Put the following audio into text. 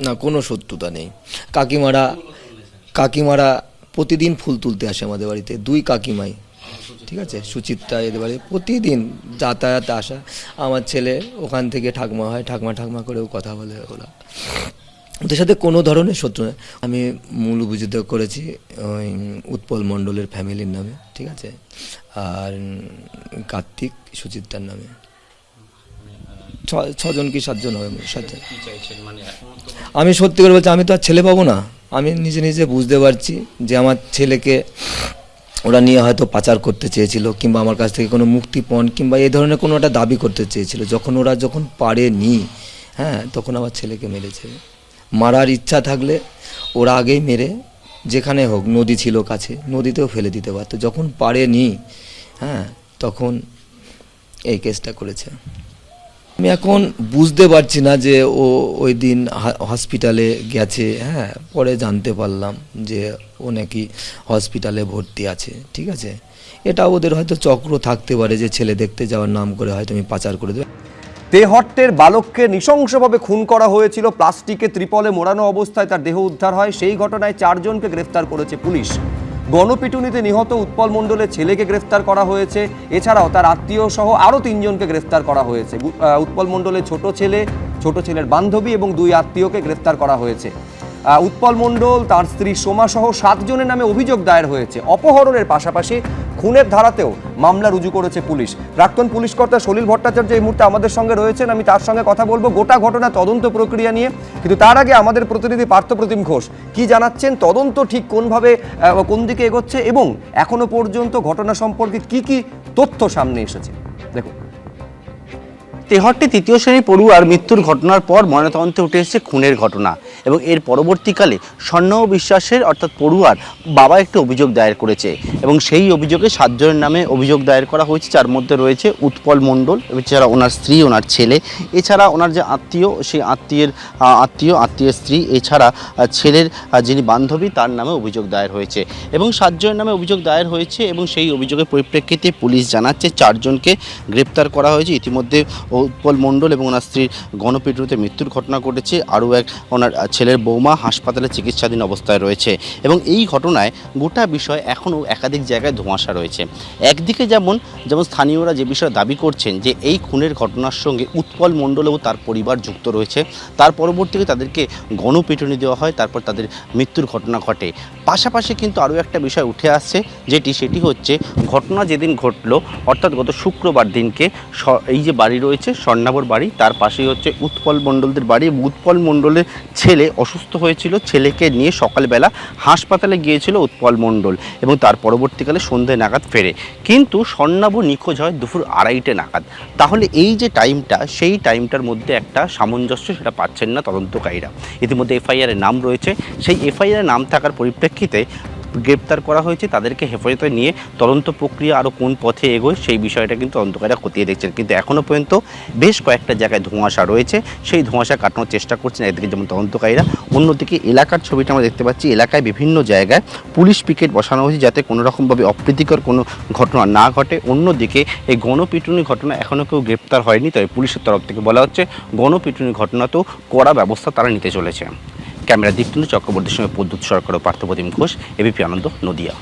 না, কোনো শত্রুতা নেই। কাকিমারা কাকিমারা প্রতিদিন ফুল তুলতে আসে আমাদের বাড়িতে, দুই কাকিমাই। ঠিক আছে? সুচিত্রা এদের বাড়ি, প্রতিদিন যাতায়াতে আসা। আমার ছেলে ওখান থেকে ঠাকমা হয়, ঠাকমা ঠাকমা করেও কথা বলে ওরা। ওদের সাথে কোনো ধরনের শত্রু নেই। আমি মূল অভিযোগ করেছি ওই উৎপল মণ্ডলের ফ্যামিলির নামে, ঠিক আছে? আর কার্তিক সুচিত্রার নামে। ছজন কি সাতজন হবে? সাতজন। আমি সত্যি করে বলছি আমি তো আর ছেলে পাবো না। আমি নিজে নিজে বুঝতে পারছি যে আমার ছেলেকে ওরা নিয়ে হয়তো পাচার করতে চেয়েছিল কিংবা আমার কাছ থেকে কোনো মুক্তিপণ কিংবা এই ধরনের কোনো একটা দাবি করতে চেয়েছিল। যখন ওরা যখন পারেনি হ্যাঁ তখন আমার ছেলেকে মেরেছে। মারার ইচ্ছা থাকলে ওরা আগেই মেরে যেখানে হোক নদী ছিল কাছে নদীতেও ফেলে দিতে পারতো। যখন পারেনি হ্যাঁ তখন এই কেসটা করেছে। আমি এখন বুঝতে পারছি না যে ও ওই দিন হসপিটালে গেছে হ্যাঁ পরে জানতে পারলাম যে ও নাকি হসপিটালে ভর্তি আছে, ঠিক আছে? এটা ওদের হয়তো চক্র থাকতে পারে যে ছেলে দেখতে যাওয়ার নাম করে হয়তো আমি পাচার করে দেবো। তেহট্টের বালককে নৃশংসভাবে খুন করা হয়েছিল, প্লাস্টিকে ত্রিপলে মোড়ানো অবস্থায় তার দেহ উদ্ধার হয়। সেই ঘটনায় চারজনকে গ্রেফতার করেছে পুলিশ। গণপিটুনিতে নিহত উৎপল মণ্ডলের ছেলেকে গ্রেফতার করা হয়েছে। এছাড়াও তার আত্মীয় সহ আরও তিনজনকে গ্রেফতার করা হয়েছে। উৎপল মণ্ডলের ছোট ছেলে, ছোট ছেলের বান্ধবী এবং দুই আত্মীয়কে গ্রেফতার করা হয়েছে। উৎপল মণ্ডল, তার স্ত্রী সোমা সহ সাতজনের নামে অভিযোগ দায়ের হয়েছে। অপহরণের পাশাপাশি খুনের ধারাতেও মামলা রুজু করেছে পুলিশ। প্রাক্তন পুলিশ কর্তা সলিল ভট্টাচার্য এই মুহূর্তে আমাদের সঙ্গে রয়েছেন। আমি তার সঙ্গে কথা বলব গোটা ঘটনা তদন্ত প্রক্রিয়া নিয়ে। কিন্তু তার আগে আমাদের প্রতিনিধি পার্থপ্রতিম ঘোষ, কি জানাচ্ছেন? তদন্ত ঠিক কোনভাবে কোন দিকে এগোচ্ছে? এবং এখনও পর্যন্ত ঘটনা সম্পর্কে কি কি তথ্য সামনে এসেছে? দেখুন। তেহট্টে তৃতীয় শ্রেণির পড়ুয়ার মৃত্যুর ঘটনার পর ময়নাতদন্তে উঠে এসেছে খুনের ঘটনা। এবং এর পরবর্তীকালে স্বর্ণব বিশ্বাসের, অর্থাৎ পড়ুয়ার, বাবা একটি অভিযোগ দায়ের করেছে এবং সেই অভিযোগে সাতজনের নামে অভিযোগ দায়ের করা হয়েছে। যার মধ্যে রয়েছে উৎপল মণ্ডল এছাড়া ওনার স্ত্রী, ওনার ছেলে। এছাড়া ওনার যে আত্মীয়, সেই আত্মীয়ের আত্মীয় আত্মীয় স্ত্রী, এছাড়া ছেলের যিনি বান্ধবী, তার নামে অভিযোগ দায়ের হয়েছে। এবং সাতজনের নামে অভিযোগ দায়ের হয়েছে এবং সেই অভিযোগের পরিপ্রেক্ষিতে পুলিশ জানাচ্ছে, চারজনকে গ্রেপ্তার করা হয়েছে। ইতিমধ্যে উৎপল মণ্ডল এবং ওনার স্ত্রীর গণপিটুনিতে মৃত্যুর ঘটনা ঘটেছে। আরও এক, ওনার ছেলের বৌমা হাসপাতালে চিকিৎসাধীন অবস্থায় রয়েছে এবং এই ঘটনায় গোটা বিষয় এখনও একাধিক জায়গায় ধোঁয়াশা রয়েছে। একদিকে যেমন যেমন স্থানীয়রা যে বিষয়ে দাবি করছেন যে এই খুনের ঘটনার সঙ্গে উৎপল মণ্ডল এবং তার পরিবার যুক্ত রয়েছে, তার পরবর্তীতে তাদেরকে গণপিটুনি দেওয়া হয়, তারপর তাদের মৃত্যুর ঘটনা ঘটে। পাশাপাশি কিন্তু আরও একটা বিষয় উঠে আসছে, যেটি সেটি হচ্ছে ঘটনা যেদিন ঘটলো, অর্থাৎ গত শুক্রবার দিনকে এই যে বাড়ি রয়েছে, স্বর্ণাবর বাড়ি, তার পাশেই হচ্ছে উৎপল মণ্ডলদের বাড়ি এবং উৎপল মণ্ডলের ছেলে অসুস্থ হয়েছিল ছেলেকে নিয়ে সকালবেলা হাসপাতালে গিয়েছিল উৎপল মণ্ডল এবং তার পরবর্তীকালে সন্ধে নাগাদ ফেরে। কিন্তু স্বর্ণাবু নিখোঁজ হয় দুপুর আড়াইটে নাগাদ। তাহলে এই যে টাইমটা, সেই টাইমটার মধ্যে একটা সামঞ্জস্য সেটা পাচ্ছেন না তদন্তকারীরা। ইতিমধ্যে এফআইআরের নাম রয়েছে। সেই এফআইআরের নাম থাকার পরিপ্রেক্ষিতে গ্রেপ্তার করা হয়েছে, তাদেরকে হেফাজতে নিয়ে তদন্ত প্রক্রিয়া আরও কোন পথে এগোয় সেই বিষয়টা কিন্তু তদন্তকারীরা খতিয়ে দেখছেন। কিন্তু এখনও পর্যন্ত বেশ কয়েকটা জায়গায় ধোঁয়াশা রয়েছে, সেই ধোঁয়াশা কাটানোর চেষ্টা করছেন এদিকে যেমন তদন্তকারীরা। অন্যদিকে এলাকার ছবিটা আমরা দেখতে পাচ্ছি, এলাকায় বিভিন্ন জায়গায় পুলিশ পিকেট বসানো হয়েছে যাতে কোনো রকমভাবে অপ্রীতিকর কোনো ঘটনা না ঘটে। অন্যদিকে এই গণপিটুনি ঘটনা এখনও কেউ গ্রেপ্তার হয়নি তবে পুলিশের তরফ থেকে বলা হচ্ছে গণপিটুনি ঘটনাতেও কড়া ব্যবস্থা তারা নিতে চলেছে। ক্যামেরা দীপ্তন্তু চক্রবর্তীর সঙ্গে পদ্যুৎ সরকার ও পার্থপ্রতিম ঘোষ এবিপি আনন্দ নদিয়া।